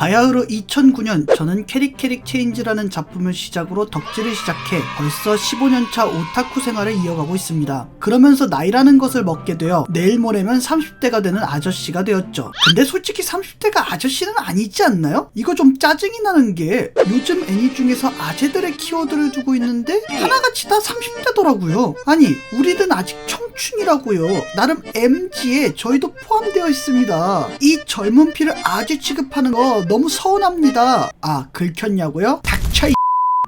바야흐로 2009년 저는 캐릭 캐릭 체인지라는 작품을 시작으로 덕질을 시작해 벌써 15년차 오타쿠 생활을 이어가고 있습니다. 그러면서 나이라는 것을 먹게 되어 내일 모레면 30대가 되는 아저씨가 되었죠. 근데 솔직히 30대가 아저씨는 아니지 않나요? 이거 좀 짜증이 나는 게 요즘 애니 중에서 아재들의 키워드를 두고 있는데 하나같이 다 30대더라고요. 아니 우리는 아직 청춘이라고요. 나름 MG에 저희도 포함되어 있습니다. 이 젊은 피를 아재 취급하는 거 너무 서운합니다. 아 긁혔냐고요? 닥쳐 이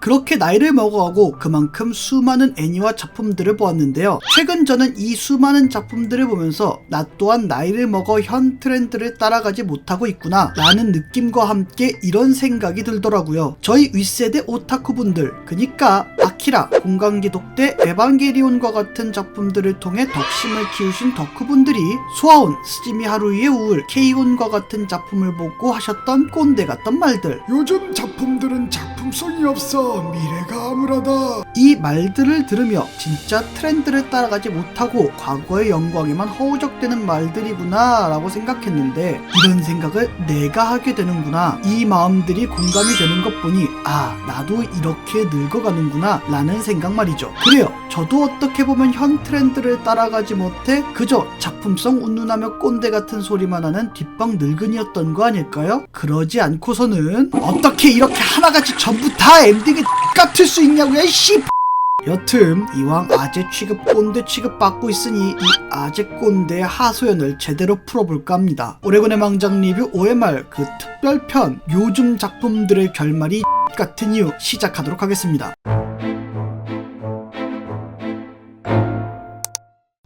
그렇게 나이를 먹어가고 그만큼 수많은 애니와 작품들을 보았는데요. 최근 저는 이 수많은 작품들을 보면서 나 또한 나이를 먹어 현 트렌드를 따라가지 못하고 있구나 라는 느낌과 함께 이런 생각이 들더라고요. 저희 윗세대 오타쿠분들 그니까 아키라, 공강기독대, 에반게리온과 같은 작품들을 통해 덕심을 키우신 덕후분들이 소아온, 스지미 하루이의 우울, 케이온과 같은 작품을 보고 하셨던 꼰대 같던 말들 요즘 작품들은 작품 성이 없어. 미래가 암울하다. 이 말들을 들으며 진짜 트렌드를 따라가지 못하고 과거의 영광에만 허우적대는 말들이구나 라고 생각했는데 이런 생각을 내가 하게 되는구나. 이 마음들이 공감이 되는 것 보니 아 나도 이렇게 늙어가는구나 라는 생각 말이죠. 그래요. 저도 어떻게 보면 현 트렌드를 따라가지 못해 그저 작품성 운운하며 꼰대 같은 소리만 하는 뒷방 늙은이였던 거 아닐까요? 그러지 않고서는 어떻게 이렇게 하나같이 전부 다 엔딩이 같을 수 있냐고요 씨 여튼 이왕 아재 취급 꼰대 취급 받고 있으니 이 아재 꼰대의 하소연을 제대로 풀어볼까 합니다. 오레곤의 망장 리뷰 OMR 그 특별편 요즘 작품들의 결말이 같은 이유 시작하도록 하겠습니다.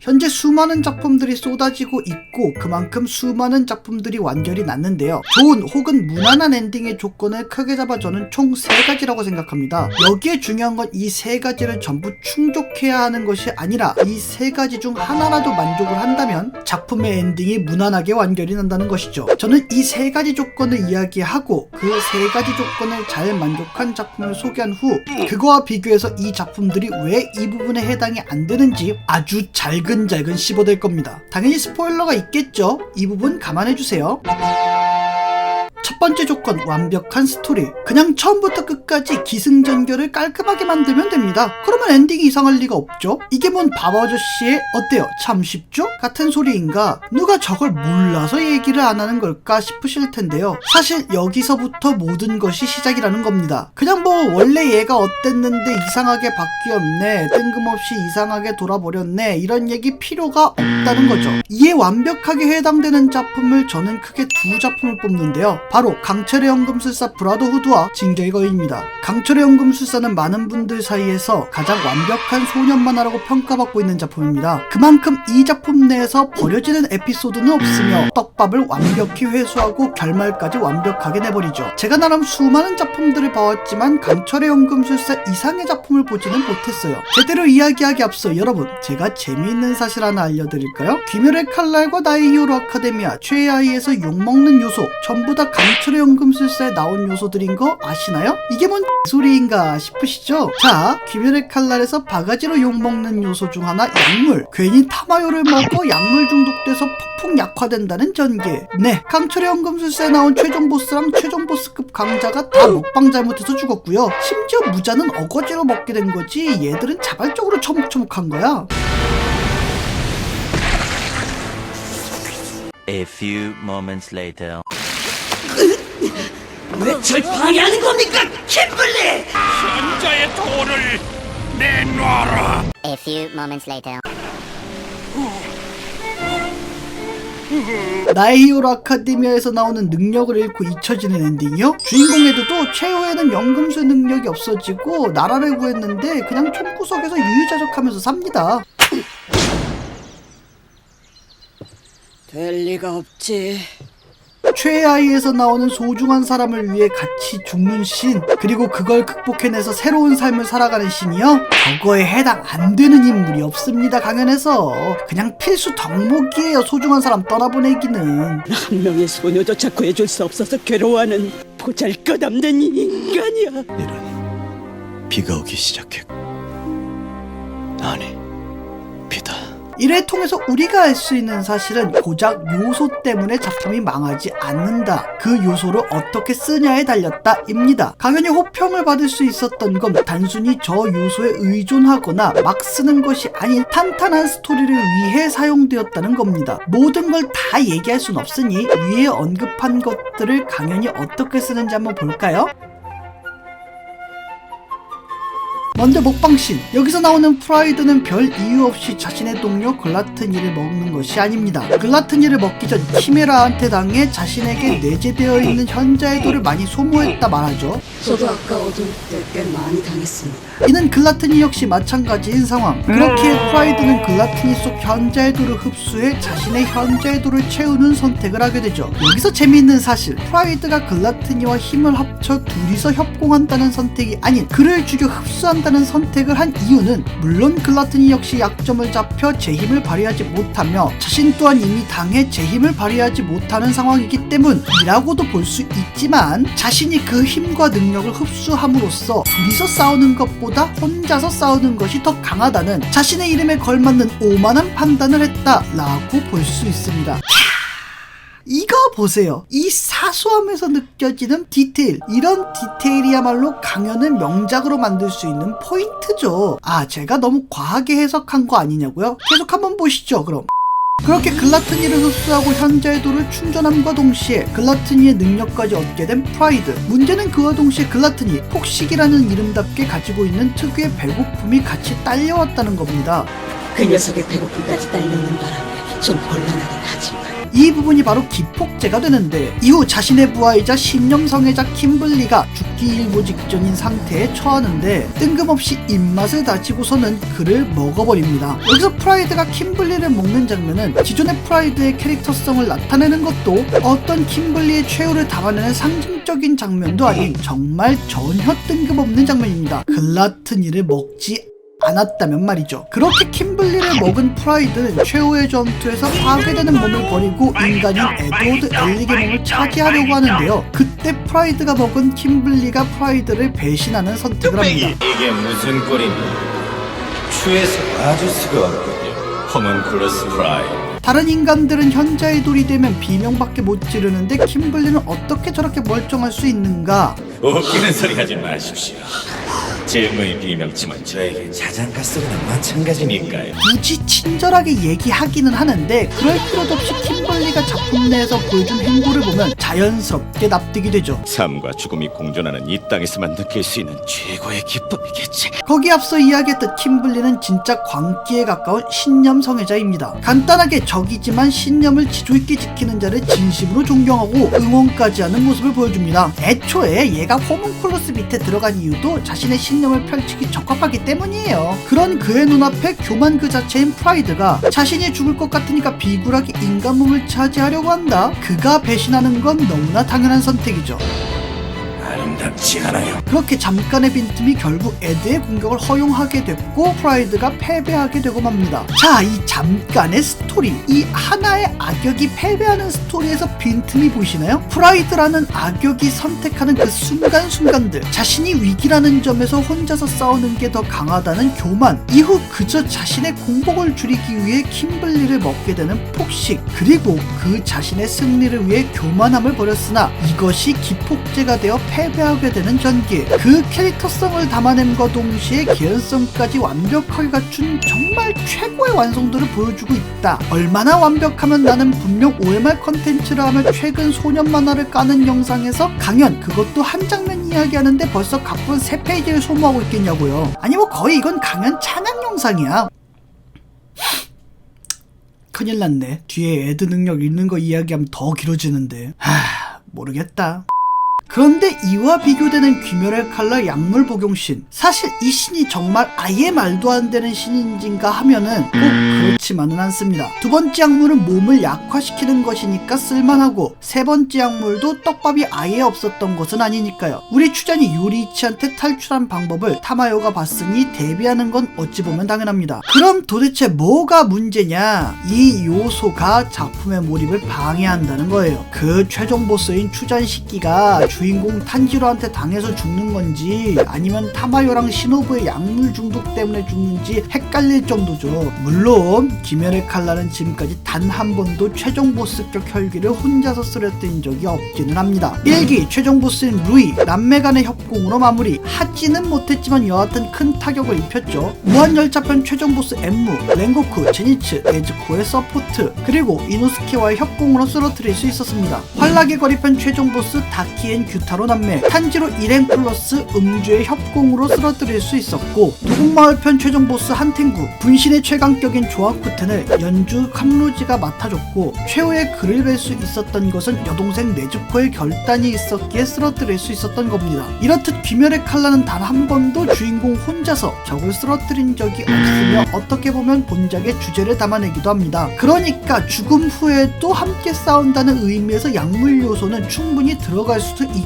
현재 수많은 작품들이 쏟아지고 있고 그만큼 수많은 작품들이 완결이 났는데요. 좋은 혹은 무난한 엔딩의 조건을 크게 잡아 저는 총세 가지라고 생각합니다. 여기에 중요한 건이세 가지를 전부 충족해야 하는 것이 아니라 이세 가지 중 하나라도 만족을 한다면 작품의 엔딩이 무난하게 완결이 난다는 것이죠. 저는 이세 가지 조건을 이야기하고 그세 가지 조건을 잘 만족한 작품을 소개한 후 그거와 비교해서 이 작품들이 왜 이 부분에 해당이 안 되는지 아주 잘 근잘근 씹어댈 겁니다. 당연히 스포일러가 있겠죠? 이 부분 감안해주세요. 첫 번째 조건 완벽한 스토리. 그냥 처음부터 끝까지 기승전결을 깔끔하게 만들면 됩니다. 그러면 엔딩이 이상할 리가 없죠? 이게 뭔 바보 아저씨의 어때요? 참 쉽죠? 같은 소리인가? 누가 저걸 몰라서 얘기를 안 하는 걸까 싶으실 텐데요. 사실 여기서부터 모든 것이 시작이라는 겁니다. 그냥 뭐 원래 얘가 어땠는데 이상하게 바뀌었네 뜬금없이 이상하게 돌아버렸네 이런 얘기 필요가 없다는 거죠. 이에 완벽하게 해당되는 작품을 저는 크게 두 작품을 뽑는데요 바로 강철의 연금술사 브라더 후드와 징저의 거인입니다. 강철의 연금술사는 많은 분들 사이에서 가장 완벽한 소년 만화라고 평가받고 있는 작품입니다. 그만큼 이 작품 내에서 버려지는 에피소드는 없으며 떡밥을 완벽히 회수하고 결말까지 완벽하게 내버리죠. 제가 나름 수많은 작품들을 봐왔지만 강철의 연금술사 이상의 작품을 보지는 못했어요. 제대로 이야기하기 앞서 여러분 제가 재미있는 사실 하나 알려드릴까요? 귀멸의 칼날과 나의 히어로 아카데미아 최애아이에서 욕먹는 요소 전부 다 강 철의 연금술사에 나온 요소들인 거 아시나요? 이게 뭔 소리인가 싶으시죠? 자, 귀멸의 칼날에서 바가지로 욕먹는 요소 중 하나 약물. 괜히 타마요를 먹고 약물 중독돼서 폭풍 약화된다는 전개. 네, 강철의 연금술사에 나온 최종 보스랑 최종 보스급 강자가 다 먹방 잘못해서 죽었고요. 심지어 무자는 어거지로 먹게 된 거지 얘들은 자발적으로 처묵처묵한 거야. A few moments later. 왜 절 방해하는 겁니까, kimberly 남자의 돈을 내놔라. A few moments later. 나의 히어로 아카데미아에서 나오는 능력을 잃고 잊혀지는 엔딩이요? 주인공에도 최후에는 연금술 능력이 없어지고 나라를 구했는데 그냥 총구석에서 유유자적하면서 삽니다. 될 리가 없지. 최아이에서 나오는 소중한 사람을 위해 같이 죽는 신 그리고 그걸 극복해내서 새로운 삶을 살아가는 신이요? 저거에 해당 안 되는 인물이 없습니다 강연에서 그냥 필수 덕목이에요 소중한 사람 떠나보내기는 한 명의 소녀조차 구해줄 수 없어서 괴로워하는 보잘것없는 인간이야. 이런 비가 오기 시작했고 아니 이를 통해서 우리가 알 수 있는 사실은 고작 요소 때문에 작품이 망하지 않는다. 그 요소를 어떻게 쓰냐에 달렸다 입니다. 강연이 호평을 받을 수 있었던 건 단순히 저 요소에 의존하거나 막 쓰는 것이 아닌 탄탄한 스토리를 위해 사용되었다는 겁니다. 모든 걸 다 얘기할 순 없으니 위에 언급한 것들을 강연이 어떻게 쓰는지 한번 볼까요? 먼저 먹방씬 여기서 나오는 프라이드는 별 이유 없이 자신의 동료 글라트니를 먹는 것이 아닙니다. 글라트니를 먹기 전 키메라한테 당해 자신에게 내재되어 있는 현자의 돌을 많이 소모했다 말하죠. 저도 아까 어두울 때꽤 많이 당했습니다. 이는 글라트니 역시 마찬가지인 상황. 그렇기에 프라이드는 글라트니 속 현자의 돌을 흡수해 자신의 현자의 돌을 채우는 선택을 하게 되죠. 여기서 재미있는 사실. 프라이드가 글라트니와 힘을 합쳐 둘이서 협공한다는 선택이 아닌 그를 죽여 흡수한다는 선택을 한 이유는 물론 글라트니 역시 약점을 잡혀 제 힘을 발휘하지 못하며 자신 또한 이미 당해 제 힘을 발휘하지 못하는 상황이기 때문이라고도 볼 수 있지만 자신이 그 힘과 능력을 흡수함으로써 둘이서 싸우는 것보다 혼자서 싸우는 것이 더 강하다는 자신의 이름에 걸맞는 오만한 판단을 했다라고 볼 수 있습니다. 이거 보세요. 이 사소함에서 느껴지는 디테일. 이런 디테일이야말로 강연을 명작으로 만들 수 있는 포인트죠. 아, 제가 너무 과하게 해석한 거 아니냐고요? 계속 한번 보시죠, 그럼. 그렇게 글라트니를 흡수하고 현자의 돌을 충전함과 동시에 글라트니의 능력까지 얻게 된 프라이드. 문제는 그와 동시에 글라트니, 폭식이라는 이름답게 가지고 있는 특유의 배고픔이 같이 딸려왔다는 겁니다. 그 녀석의 배고픔까지 딸리는 바람에 좀 곤란하긴 하지만 이 부분이 바로 기폭제가 되는데 이후 자신의 부하이자 신념 성애자 킴블리가 죽기 일보 직전인 상태에 처하는데 뜬금없이 입맛을 다지고서는 그를 먹어버립니다. 여기서 프라이드가 킴블리를 먹는 장면은 기존의 프라이드의 캐릭터성을 나타내는 것도 어떤 킴블리의 최후를 담아내는 상징적인 장면도 아닌 정말 전혀 뜬금없는 장면입니다. 글라트니를 먹지 않았다면 말이죠. 그렇게 킴블리를 먹은 프라이드는 최후의 전투에서 파괴되는 몸을 버리고 인간인 에드워드 엘릭의 몸을 차지하려고 하는데요. 그때 프라이드가 먹은 킴블리가 프라이드를 배신하는 선택을 합니다. 이게 무슨 꼴입니까? 추에서 아주 수가 없군요. 허먼클러스 프라이. 다른 인간들은 현자의 돌이 되면 비명밖에 못 지르는데 킴블리는 어떻게 저렇게 멀쩡할 수 있는가? 웃기는 소리 하지 마십시오. 질문의 비명침은 저에게 자장가스보다 마찬가지니까요. 굳이 친절하게 얘기하기는 하는데 그럴 필요도 없이 킴블리가 작품 내에서 보여준 행보를 보면 자연스럽게 납득이 되죠. 삶과 죽음이 공존하는 이 땅에서만 느낄 수 있는 최고의 기쁨이겠지. 거기 앞서 이야기했던 킴블리는 진짜 광기에 가까운 신념 성애자입니다. 간단하게 적이지만 신념을 지조 있게 지키는 자를 진심으로 존경하고 응원까지 하는 모습을 보여줍니다. 애초에 얘가 호문클로스 밑에 들어간 이유도 자신의 신 념을 펼치기 적합하기 때문이에요. 그런 그의 눈앞에 교만 그 자체인 프라이드가 자신이 죽을 것 같으니까 비굴하게 인간 몸을 차지하려고 한다. 그가 배신하는 건 너무나 당연한 선택이죠. 아름답지 않아요. 그렇게 잠깐의 빈틈이 결국 에드의 공격을 허용하게 됐고 프라이드가 패배하게 되고 맙니다. 자, 이 잠깐의 스토리, 이 하나의 악역이 패배하는 스토리에서 빈틈이 보이시나요? 프라이드라는 악역이 선택하는 그 순간순간들, 자신이 위기라는 점에서 혼자서 싸우는 게 더 강하다는 교만, 이후 그저 자신의 공복을 줄이기 위해 킴블리를 먹게 되는 폭식, 그리고 그 자신의 승리를 위해 교만함을 버렸으나 이것이 기폭제가 되어 패배하 게 되는 전개 그 캐릭터성을 담아냄과 동시에 개연성까지 완벽하게 갖춘 정말 최고의 완성도를 보여주고 있다. 얼마나 완벽하면 나는 분명 OMR 컨텐츠라 하면 최근 소년 만화를 까는 영상에서 강연 그것도 한 장면 이야기하는데 벌써 각본 3페이지를 소모하고 있겠냐고요. 아니 뭐 거의 이건 강연 찬양 영상이야. 큰일 났네. 뒤에 애드 능력 있는 거 이야기하면 더 길어지는데. 하 모르겠다 그런데 이와 비교되는 귀멸의 칼날 약물 복용 신. 사실 이 신이 정말 아예 말도 안 되는 신인진가 하면은 꼭 그렇지만은 않습니다. 두 번째 약물은 몸을 약화시키는 것이니까 쓸만하고 세 번째 약물도 떡밥이 아예 없었던 것은 아니니까요. 우리 추잔이 요리이치한테 탈출한 방법을 타마요가 봤으니 대비하는 건 어찌 보면 당연합니다. 그럼 도대체 뭐가 문제냐? 이 요소가 작품의 몰입을 방해한다는 거예요. 그 최종 보스인 추잔 식기가 주인 주인공 탄지로한테 당해서 죽는 건지 아니면 타마요랑 시노부의 약물 중독 때문에 죽는지 헷갈릴 정도죠. 물론 김열의 칼날은 지금까지 단 한 번도 최종 보스격 혈기를 혼자서 쓰러뜨린 적이 없기는 합니다. 1기 최종 보스인 루이 남매 간의 협공으로 마무리 하지는 못했지만 여하튼 큰 타격을 입혔죠. 무한열차편 최종 보스 엠무, 랭고쿠, 제니츠, 네즈코의 서포트 그리고 이노스케와의 협공으로 쓰러뜨릴 수 있었습니다. 환락의 거리편 최종 보스 다키엔 규 타로 남매, 탄지로 일행 플러스 음주의 협공으로 쓰러뜨릴 수 있었고 도곡마을편 최종 보스 한탱구, 분신의 최강격인 조합쿠텐을 연주 캄로지가 맡아줬고 최후의 그를 뵐수 있었던 것은 여동생 네즈코의 결단이 있었기에 쓰러뜨릴 수 있었던 겁니다. 이렇듯 귀멸의 칼라는 단 한 번도 주인공 혼자서 적을 쓰러뜨린 적이 없으며 어떻게 보면 본작의 주제를 담아내기도 합니다. 그러니까 죽음 후에도 함께 싸운다는 의미에서 약물 요소는 충분히 들어갈 수도 있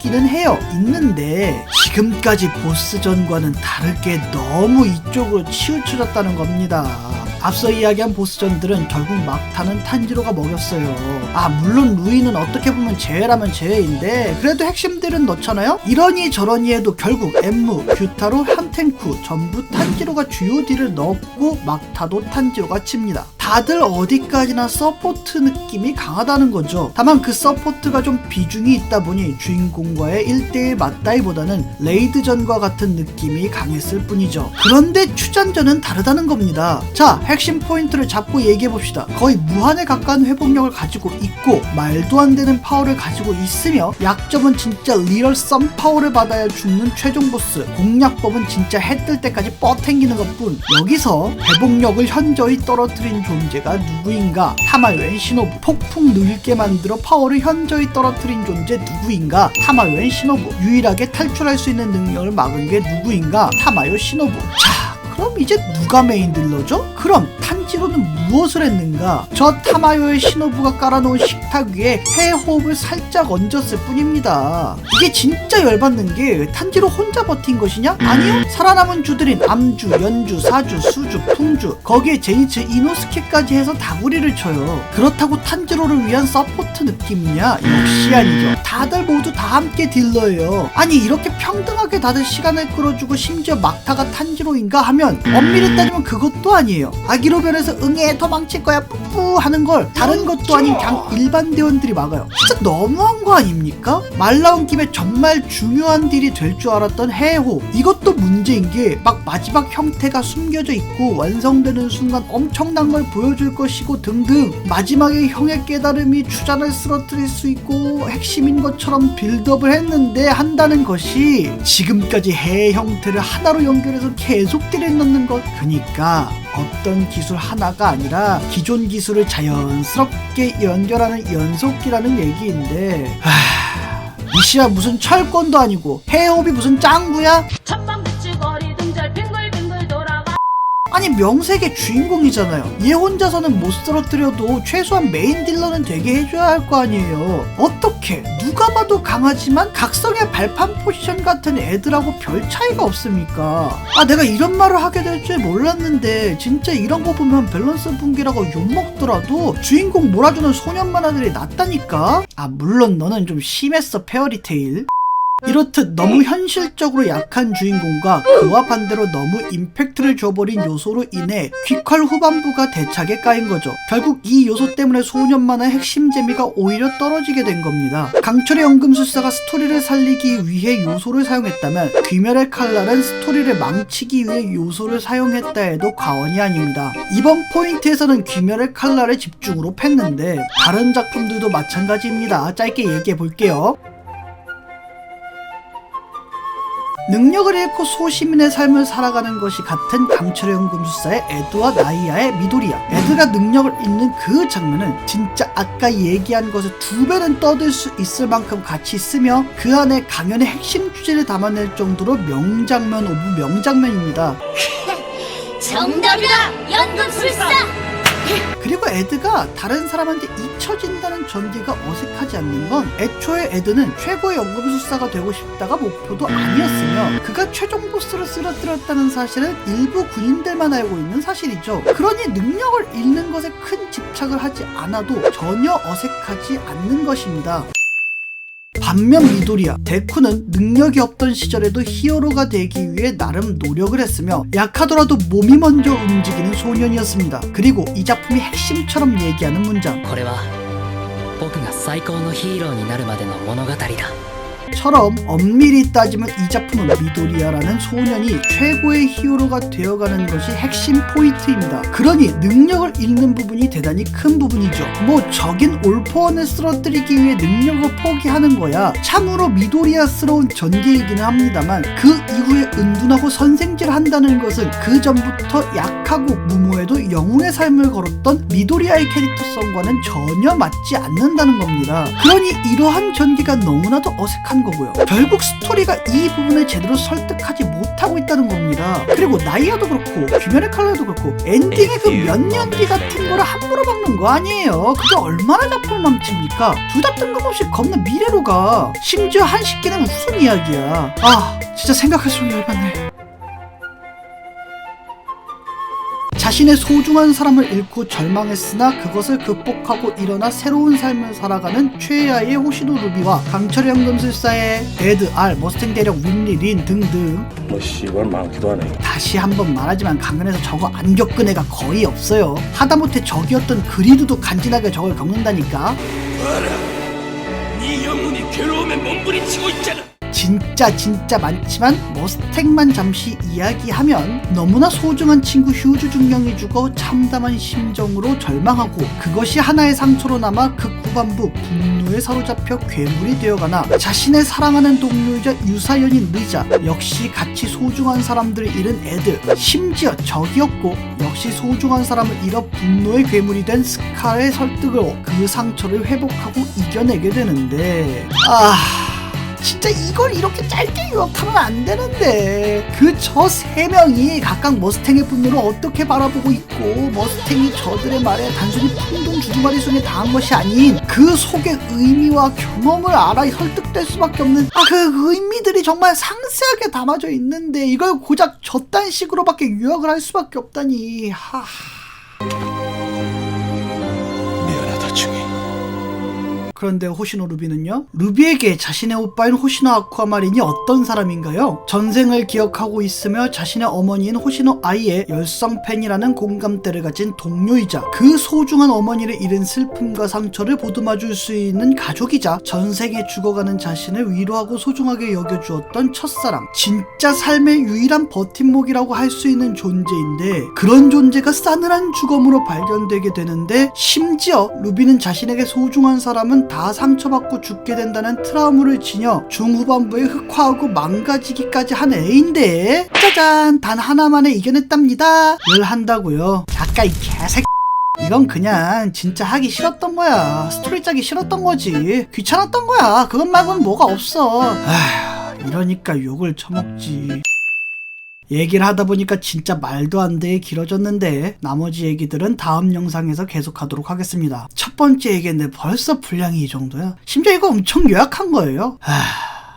기는 해요. 있는데 지금까지 보스전과는 다르게 너무 이쪽으로 치우쳐졌다는 겁니다. 앞서 이야기한 보스전들은 결국 막타는 탄지로가 먹였어요. 아 물론 루이는 어떻게 보면 제외라면 제외인데 그래도 핵심들은 넣잖아요. 이러니 저러니 해도 결국 엠무, 규타로, 한탱쿠 전부 탄지로가 주요 딜을 넣었고 막타도 탄지로가 칩니다. 다들 어디까지나 서포트 느낌이 강하다는 거죠. 다만 그 서포트가 좀 비중이 있다 보니 주인공 과의 1대1 맞다이보다는 레이드전과 같은 느낌이 강했을 뿐이죠. 그런데 추전전은 다르다는 겁니다. 자, 핵심 포인트를 잡고 얘기해 봅시다. 거의 무한에 가까운 회복력을 가지고 있고 말도 안 되는 파워를 가지고 있으며 약점은 진짜 리얼 썸 파워를 받아야 죽는 최종 보스. 공략법은 진짜 해 뜰 때까지 뻗탱기는 것뿐. 여기서 회복력을 현저히 떨어뜨린 존재가 누구인가? 타마요엔 시노부. 폭풍 늘게 만들어 파워를 현저히 떨어뜨린 존재 누구인가? 타마 요엔 시노부. 유일하게 탈출할 수 있는 능력을 막은 게 누구인가? 타마요 시노부. 자, 그럼 이제 누가 메인 딜러죠? 그럼 탄지로는 무엇을 했는가? 저 타마요의 시노부가 깔아놓은 식탁 위에 해호흡을 살짝 얹었을 뿐입니다. 이게 진짜 열받는 게 탄지로 혼자 버틴 것이냐? 아니요. 살아남은 주들인 암주, 연주, 사주, 수주, 풍주 거기에 제니츠, 이노스케까지 해서 다구리를 쳐요. 그렇다고 탄지로를 위한 서포트 느낌이냐? 역시 아니죠. 다들 모두 다 함께 딜러예요. 아니 이렇게 평등하게 다들 시간을 끌어주고 심지어 막타가 탄지로인가 하면 엄밀히 따지면 그것도 아니에요. 아기로 변해서 응애 도망칠 거야 뿌뿌 하는 걸 다른 것도 아닌 그냥 일반 대원들이 막아요. 진짜 너무한 거 아닙니까? 말 나온 김에 정말 중요한 딜이 될 줄 알았던 해호 이것도 문제인 게 막 마지막 형태가 숨겨져 있고 완성되는 순간 엄청난 걸 보여줄 것이고 등등 마지막에 형의 깨달음이 추잔을 쓰러뜨릴 수 있고 핵심인 것처럼 빌드업을 했는데 한다는 것이 지금까지 해 형태를 하나로 연결해서 계속 넣는 것 그니까 어떤 기술 하나가 아니라 기존 기술을 자연스럽게 연결하는 연속기라는 얘기인데 하... 이시야 무슨 철권도 아니고 해협이 무슨 짱구야? 첫방 아니 명색의 주인공이잖아요. 얘 혼자서는 못 쓰러뜨려도 최소한 메인 딜러는 되게 해줘야 할 거 아니에요. 어떻게 누가 봐도 강하지만 각성의 발판 포지션 같은 애들하고 별 차이가 없습니까? 아 내가 이런 말을 하게 될 줄 몰랐는데 진짜 이런 거 보면 밸런스 붕괴라고 욕먹더라도 주인공 몰아주는 소년 만화들이 낫다니까? 아 물론 너는 좀 심했어 페어리테일. 이렇듯 너무 현실적으로 약한 주인공과 그와 반대로 너무 임팩트를 줘버린 요소로 인해 귀칼 후반부가 대차게 까인 거죠. 결국 이 요소 때문에 소년만의 핵심 재미가 오히려 떨어지게 된 겁니다. 강철의 연금술사가 스토리를 살리기 위해 요소를 사용했다면 귀멸의 칼날은 스토리를 망치기 위해 요소를 사용했다 해도 과언이 아닙니다. 이번 포인트에서는 귀멸의 칼날에 집중으로 팼는데 다른 작품들도 마찬가지입니다. 짧게 얘기해 볼게요. 능력을 잃고 소시민의 삶을 살아가는 것이 같은 강철의 연금술사의 에드와 나이아의 미도리야. 에드가 능력을 잃는 그 장면은 진짜 아까 얘기한 것을 두 배는 떠들 수 있을 만큼 가치 있으며 그 안에 강연의 핵심 주제를 담아낼 정도로 명장면 오브 명장면입니다. 정답이다 연금술사 그리고 에드가 다른 사람한테 잊혀진다는 전개가 어색하지 않는 건 애초에 에드는 최고의 연금술사가 되고 싶다가 목표도 아니었으며 그가 최종 보스를 쓰러뜨렸다는 사실은 일부 군인들만 알고 있는 사실이죠. 그러니 능력을 잃는 것에 큰 집착을 하지 않아도 전혀 어색하지 않는 것입니다. 반면 미도리야 데쿠는 능력이 없던 시절에도 히어로가 되기 위해 나름 노력을 했으며 약하더라도 몸이 먼저 움직이는 소년이었습니다. 그리고 이 작품이 핵심처럼 얘기하는 문장 これは僕が最高のヒーローになるまでの物語だ 처럼 엄밀히 따지면 이 작품은 미도리아라는 소년이 최고의 히어로가 되어가는 것이 핵심 포인트입니다. 그러니 능력을 잃는 부분이 대단히 큰 부분이죠. 뭐 적인 올포원을 쓰러뜨리기 위해 능력을 포기하는 거야 참으로 미도리아스러운 전개이기는 합니다만 그 이후에 은둔하고 선생질 한다는 것은 그 전부터 약하고 무모해도 영웅의 삶을 걸었던 미도리아의 캐릭터성과는 전혀 맞지 않는다는 겁니다. 그러니 이러한 전개가 너무나도 어색한 거고요. 결국 스토리가 이 부분을 제대로 설득하지 못하고 있다는 겁니다. 그리고 나이아도 그렇고 귀멸의 칼날도 그렇고 엔딩의 그 몇 년 뒤 같은 거를 함부로 박는 거 아니에요. 그게 얼마나 작품을 망칩니까? 둘 다 뜬금없이 겁나 미래로 가. 심지어 한 식기는 후손 이야기야. 아 진짜 생각할수록 열받네. 자신의 소중한 사람을 잃고 절망했으나 그것을 극복하고 일어나 새로운 삶을 살아가는 최애아의 호시노 루비와 강철 연금술사의 에드, 알, 머스탱 대령, 윈리, 린 등등 뭐 씨발 많기도 하네. 다시 한번 말하지만 강연에서 저거 안 겪은 애가 거의 없어요 하다못해 적이었던 그리드도 간지나게 저걸 겪는다니까 네 영혼이 괴로움에 몸부림치고 있잖아. 진짜 진짜 많지만 머스탱만 잠시 이야기하면 너무나 소중한 친구 휴즈 중령이 죽어 참담한 심정으로 절망하고 그것이 하나의 상처로 남아 극 후반부 분노에 사로잡혀 괴물이 되어가나 자신의 사랑하는 동료이자 유사연인 리자 역시 같이 소중한 사람들을 잃은 애들 심지어 적이었고 역시 소중한 사람을 잃어 분노의 괴물이 된 스카의 설득으로 그 상처를 회복하고 이겨내게 되는데. 아... 진짜 이걸 이렇게 짧게 요약하면 안 되는데. 그 저 세 명이 각각 머스탱의 분노를 어떻게 바라보고 있고 머스탱이 저들의 말에 단순히 풍동 주둥아리 속에 당한 것이 아닌 그 속의 의미와 경험을 알아 설득될 수밖에 없는 아 그 의미들이 정말 상세하게 담아져 있는데 이걸 고작 저딴 식으로밖에 요약을 할 수밖에 없다니. 하... 그런데 호시노 루비는요? 루비에게 자신의 오빠인 호시노 아쿠아마린이 어떤 사람인가요? 전생을 기억하고 있으며 자신의 어머니인 호시노 아이의 열성 팬이라는 공감대를 가진 동료이자 그 소중한 어머니를 잃은 슬픔과 상처를 보듬어줄 수 있는 가족이자 전생에 죽어가는 자신을 위로하고 소중하게 여겨주었던 첫사랑 진짜 삶의 유일한 버팀목이라고 할 수 있는 존재인데 그런 존재가 싸늘한 죽음으로 발견되게 되는데 심지어 루비는 자신에게 소중한 사람은 다 상처받고 죽게 된다는 트라우마를 지녀 중후반부에 흑화하고 망가지기까지 한 애인데 짜잔 단 하나만에 이겨냈답니다. 를 한다고요. 아까 이 개새끼. 이건 그냥 진짜 하기 싫었던 거야. 스토리 짜기 싫었던 거지. 귀찮았던 거야. 그것 말고는 뭐가 없어. 아휴 이러니까 욕을 처먹지 얘기를 하다 보니까 진짜 말도 안 되게 길어졌는데 나머지 얘기들은 다음 영상에서 계속하도록 하겠습니다. 첫 번째 얘기인데 벌써 분량이 이 정도야? 심지어 이거 엄청 요약한 거예요. 하...